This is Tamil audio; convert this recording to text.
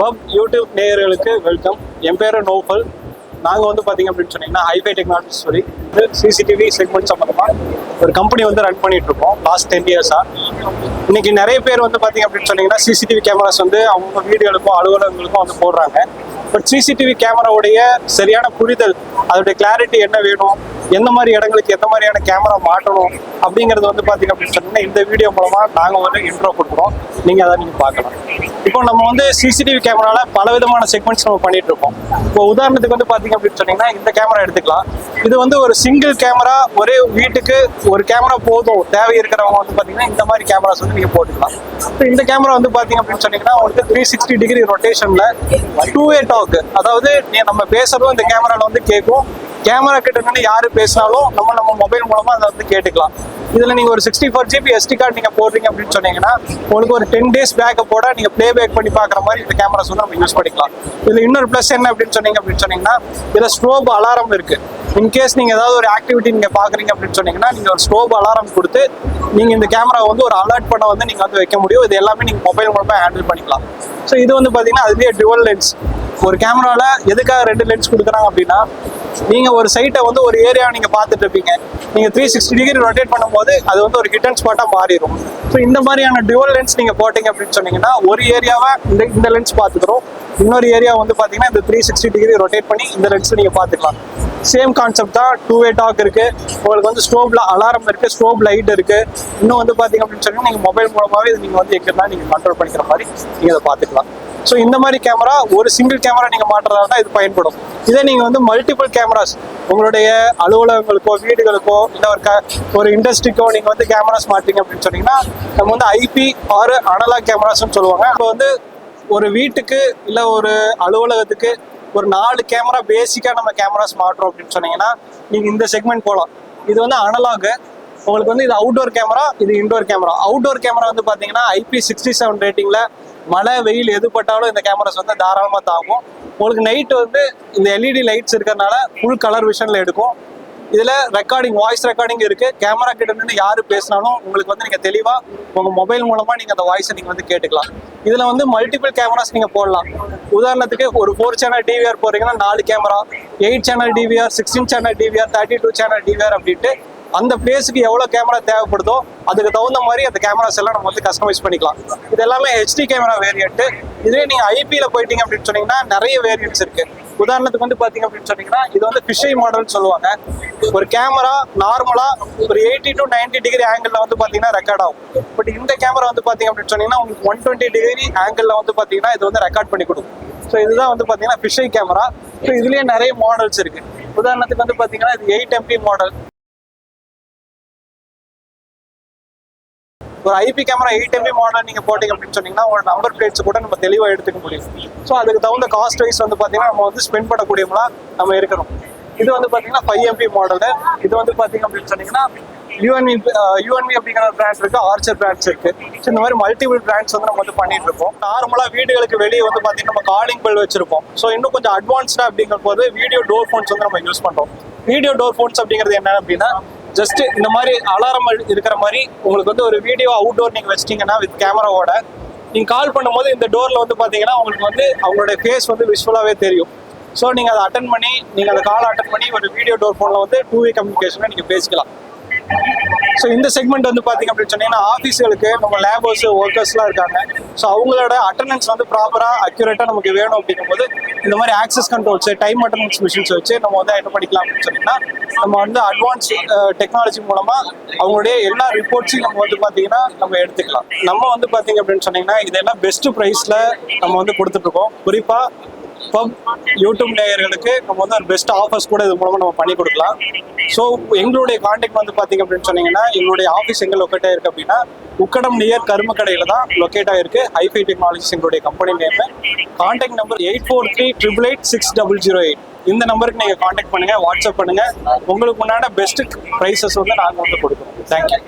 பப் யூடியூப் நேயர்களுக்கு வெல்கம். என் பேர் நோஃபல் நாங்கள் வந்து பார்த்தீங்க அப்படின்னு சொன்னீங்கன்னா ஹைஃபை டெக்னாலஜி சொல்லி இது சிசிடிவி செக்மெண்ட் சம்மந்தமாக ஒரு கம்பெனி வந்து ரன் பண்ணிட்டு இருக்கோம் லாஸ்ட் டென் இயர்ஸாக இன்னைக்கு நிறைய பேர் வந்து பார்த்தீங்க அப்படின்னு சொன்னீங்கன்னா சிசிடிவி கேமராஸ் வந்து அவங்க வீடுகளுக்கும் அலுவலகங்களுக்கும் வந்து போடுறாங்க. பட் சிசிடிவி கேமராவுடைய சரியான புரிதல் அதோடைய கிளாரிட்டி என்ன வேணும் எந்த மாதிரி இடங்களுக்கு எந்த மாதிரியான கேமரா மாட்டணும் அப்படிங்கிறது வந்து பார்த்தீங்க அப்படின்னு சொன்னீங்கன்னா இந்த வீடியோ மூலமாக நாங்கள் வந்து இன்ட்ரோ கொடுக்குறோம். நீங்கள் அதை நீங்கள் பார்க்கலாம். இப்போ நம்ம வந்து சிசிடிவி கேமராவில் பல விதமான செக்மெண்ட்ஸ் நம்ம பண்ணிட்டு இருக்கோம். இப்போ உதாரணத்துக்கு வந்து பார்த்தீங்க அப்படின்னு சொன்னீங்கன்னா இந்த கேமரா எடுத்துக்கலாம். இது வந்து ஒரு சிங்கிள் கேமரா ஒரே வீட்டுக்கு ஒரு கேமரா போதும். தேவை இருக்கிறவங்க வந்து பார்த்தீங்கன்னா இந்த மாதிரி கேமராஸ் வந்து நீங்கள் போட்டுக்கலாம். இப்போ இந்த கேமரா வந்து பார்த்தீங்க அப்படின்னு சொன்னீங்கன்னா உங்களுக்கு த்ரீ சிக்ஸ்டி டிகிரி ரொட்டேஷனில் டூ வே டாக் அதாவது நீ நம்ம பேசுறதும் இந்த கேமராவில் வந்து கேட்கும். கேமரா கிட்ட யாரு பேசினாலும் நம்ம நம்ம மொபைல் மூலமா அதை வந்து கேட்டுக்கலாம். இதுல நீங்க ஒரு sixty four GB SD card நீங்க போடுறீங்க அப்படின்னு சொன்னீங்கன்னா உங்களுக்கு ஒரு டென் டேஸ் பேக்கப்போட நீங்க ப்ளே பேக் பண்ணி பாக்குற மாதிரி இந்த கேமராஸ் வந்து நம்ம யூஸ் பண்ணிக்கலாம். இதுல இன்னொரு ப்ளஸ் என்ன அப்படின்னு சொன்னீங்க அப்படின்னு சொன்னீங்கன்னா இதுல ஸ்ட்ரோப் அலாரம் இருக்கு. இன்கேஸ் நீங்க ஏதாவது ஒரு ஆக்டிவிட்டி நீங்க பாக்குறீங்க அப்படின்னு சொன்னீங்கன்னா நீங்க ஒரு ஸ்ட்ரோப் அலாரம் கொடுத்து நீங்க இந்த கேமரா வந்து ஒரு அலர்ட் பண்ண வந்து நீங்க வந்து வைக்க முடியும். இது எல்லாமே நீங்க மொபைல் மூலமா ஹேண்டில் பண்ணிக்கலாம். ஸோ இது வந்து பாத்தீங்கன்னா அதுவே டுவல் லென்ஸ் ஒரு கேமரால எதுக்காக ரெண்டு லென்ஸ் கொடுக்குறாங்க அப்படின்னா நீங்கள் ஒரு சைட்டை வந்து ஒரு ஏரியா நீங்கள் பார்த்துட்டு இருப்பீங்க. நீங்கள் த்ரீ சிக்ஸ்டி டிகிரி ரொட்டேட் பண்ணும்போது அது வந்து ஒரு ஹிடன் ஸ்பாட்டாக மாறிடும் ஸோ இந்த மாதிரியான டியூவல் லென்ஸ் நீங்கள் போட்டிங்க அப்படின்னு சொன்னீங்கன்னா ஒரு ஏரியாவை இந்த இந்த லென்ஸ் பார்த்துக்கிறோம். இன்னொரு ஏரியா வந்து பார்த்தீங்கன்னா இந்த த்ரீ சிக்ஸ்டி டிகிரி ரொட்டேட் பண்ணி இந்த லென்ஸ் நீங்கள் பார்த்துக்கலாம். சேம் கான்செப்ட் தான் டூ வே டாக் இருக்கு. உங்களுக்கு வந்து ஸ்டோவ்ல அலாரம் இருக்கு ஸ்டோவ் லைட் இருக்கு. இன்னும் வந்து பாத்தீங்க அப்படின்னு சொன்னீங்கன்னா நீங்க மொபைல் மூலமாவே நீங்கள் நீங்க வந்து எங்கன்னா நீங்க கண்ட்ரோல் பண்ணிக்கிற மாதிரி நீங்க அதை பார்த்துக்கலாம். ஸோ இந்த மாதிரி கேமரா ஒரு சிங்கிள் கேமரா நீங்க மாட்டுறதா தான் இது பயன்படும். இதே நீங்கள் வந்து மல்டிபிள் கேமராஸ் உங்களுடைய அலுவலகங்களுக்கோ வீடுகளுக்கோ இல்லை ஒரு க ஒரு இண்டஸ்ட்ரிக்கோ நீங்கள் வந்து கேமராஸ் மாட்டீங்க அப்படின்னு சொன்னீங்கன்னா நம்ம வந்து ஐபி ஆறு அனலாக் கேமராஸ்னு சொல்லுவாங்க. இப்போ வந்து ஒரு வீட்டுக்கு இல்லை ஒரு அலுவலகத்துக்கு ஒரு நாலு கேமரா பேசிக்காக நம்ம கேமராஸ் மாட்டுறோம் அப்படின்னு சொன்னீங்கன்னா நீங்கள் இந்த செக்மெண்ட் போகலாம் இது வந்து அனலாகு உங்களுக்கு வந்து இது அவுட்டோர் கேமரா இது இன்டோர் கேமரா அவுட்டோர் கேமரா வந்து பார்த்தீங்கன்னா ஐபி சிக்ஸ்டி செவன் ரேட்டிங்கில் மழை வெயில் எது பட்டாலும் இந்த கேமராஸ் வந்து தாராளமாக தாங்கும். உங்களுக்கு நைட் வந்து இந்த எல்இடி லைட்ஸ் இருக்கிறதுனால ஃபுல் கலர் விஷனில் எடுக்கும். இதில் ரெக்கார்டிங் வாய்ஸ் ரெக்கார்டிங் இருக்குது கேமரா கிட்ட நின்று யார் பேசினாலும் உங்களுக்கு வந்து நீங்கள் தெளிவாக உங்கள் மொபைல் மூலமாக நீங்கள் அந்த வாய்ஸை நீங்கள் வந்து கேட்டுக்கலாம். இதில் வந்து மல்டிபிள் கேமராஸ் நீங்கள் போடலாம். உதாரணத்துக்கு ஒரு ஃபோர் சேனல் டிவிஆர் போகிறீங்கன்னா நாலு camera eight channel DVR sixteen channel DVR thirty two channel DVR அப்படின்ட்டு அந்த பிளேஸுக்கு எவ்வளோ கேமரா தேவைப்படுதோ அதுக்கு தகுந்த மாதிரி அந்த கேமராஸ் எல்லாம் நம்ம வந்து கஸ்டமைஸ் பண்ணிக்கலாம். இது எல்லாமே ஹெச்டி கேமரா வேரியண்ட்டு இதே நீங்கள் ஐபியில் போயிட்டீங்க அப்படின்னு சொன்னீங்கன்னா நிறைய வேரியன்ட்ஸ் இருக்கு. உதாரணத்துக்கு வந்து பார்த்தீங்க அப்படின்னு சொன்னீங்கன்னா இது வந்து ஃபிஷை மாடல்னு சொல்லுவாங்க. ஒரு கேமரா நார்மலாக ஒரு எயிட்டி டு 90 டிகிரி ஆங்கிளில் வந்து பார்த்தீங்கன்னா ரெக்கார்ட் ஆகும். பட் இந்த கேமரா வந்து பார்த்தீங்க அப்படின்னு சொன்னீங்கன்னா உங்களுக்கு ஒன் டுவெண்ட்டி டிகிரி ஆங்கிளில் வந்து பார்த்தீங்கன்னா இது வந்து ரெக்கார்ட் பண்ணி கொடுக்கும். ஸோ இதுதான் வந்து பார்த்தீங்கன்னா ஃபிஷை கேமரா ஸோ இதுலேயே நிறைய மாடல்ஸ் இருக்கு. உதாரணத்துக்கு வந்து பார்த்தீங்கன்னா இது எயிட் எம்பி மாடல் ஒரு IP camera eight MP model நீங்க போட்டீங்க அப்படின்னு சொன்னீங்கன்னா ஒரு நம்பர் பிளேட்ஸ் கூட நம்ம தெளிவா எடுத்துக்க முடியும். ஸோ அதுக்கு தகுந்த காஸ்ட் வைஸ் வந்து பாத்தீங்கன்னா நம்ம வந்து ஸ்பெண்ட் பண்ணக்கூடியவங்களா நம்ம இருக்கிறோம் இது வந்து பாத்தீங்கன்னா ஃபைவ் எம்பி மாடல் இது வந்து பாத்தீங்க அப்படின்னு சொன்னீங்கன்னா யூஎன்வி யூஎன்வி uh, அப்படிங்கிற பிராண்ட் இருக்கு ஆர்ச்சர் பிராண்ட்ஸ் இருக்கு. ஸோ இந்த மாதிரி மல்டிபிள் பிராண்ட்ஸ் வந்து நம்ம வந்து பண்ணிட்டு இருக்கோம். நார்மலா வீடுகளுக்கு வெளியே வந்து பாத்தீங்கன்னா நம்ம காலிங் பெல் வச்சிருப்போம். ஸோ இன்னும் கொஞ்சம் அட்வான்ஸ்டா அப்படிங்கிற போது வீடியோ டோர் ஃபோன்ஸ் வந்து நம்ம யூஸ் பண்றோம். வீடியோ டோர் ஃபோன்ஸ் அப்படிங்கிறது என்ன அப்படின்னா ஜஸ்ட் இந்த மாதிரி அலாரம் இருக்கிற மாதிரி உங்களுக்கு வந்து ஒரு வீடியோ அவுட்டோர் நீங்கள் வச்சிட்டீங்கன்னா வித் கேமராவோட நீங்கள் கால் பண்ணும்போது இந்த டோரில் வந்து பார்த்தீங்கன்னா உங்களுக்கு வந்து அவங்களுடைய ஃபேஸ் வந்து விஷுவலாகவே தெரியும். ஸோ நீங்கள் அதை அட்டன் பண்ணி நீங்கள் அந்த கால் அட்டன் பண்ணி ஒரு வீடியோ டோர் ஃபோனில் வந்து டூ வே கம்யூனிகேஷனில் நீங்கள் பேசிக்கலாம். ஸோ இந்த செக்மெண்ட் வந்து பார்த்தீங்க அப்படின்னு சொன்னீங்கன்னா ஆஃபீஸுகளுக்கு நம்ம லேபர்ஸ் ஒர்க்கர்ஸ்லாம் இருக்காங்க. ஸோ அவங்களோட அட்டண்டன்ஸ் வந்து ப்ராப்பராக அக்யூரேட்டாக நமக்கு வேணும் அப்படிங்கும்போது இந்த மாதிரி access controls time attendance machines வச்சு நம்ம வந்து என்ன பண்ணிக்கலாம் அப்படின்னு சொன்னீங்கன்னா நம்ம வந்து அட்வான்ஸ் டெக்னாலஜி மூலமாக அவங்களுடைய எல்லா ரிப்போர்ட்ஸையும் நம்ம வந்து பார்த்தீங்கன்னா நம்ம எடுத்துக்கலாம். நம்ம வந்து பார்த்தீங்க அப்படின்னு சொன்னீங்கன்னா இதெல்லாம் பெஸ்ட் ப்ரைஸில் நம்ம வந்து கொடுத்துட்ருக்கோம் குறிப்பாக பப் யூடியூப் நேயர்களுக்கு நம்ம வந்து ஒரு பெஸ்ட் ஆஃபர்ஸ் கூட இது மூலமாக நம்ம பண்ணி கொடுக்கலாம். ஸோ எங்களுடைய காண்டாக்ட் வந்து பார்த்தீங்க அப்படின்னு சொன்னீங்கன்னா எங்களுடைய ஆஃபீஸ் எங்கே லொக்கேட் ஆயிருக்கு அப்படின்னா உக்கடம் நியர் கருமக்கடையில் தான் லொக்கேட் ஆயிருக்கு. ஹைஃபை டெக்னாலஜிஸ் எங்களுடைய company name contact number eight four three triple eight six double zero eight இந்த நம்பருக்கு நீங்கள் காண்டாக்ட் பண்ணுங்கள் வாட்ஸ்அப் பண்ணுங்கள் உங்களுக்கு முன்னாடி பெஸ்ட் ப்ரைஸஸ் வந்து நாங்கள் வந்து கொடுக்குறோம். தேங்க்யூ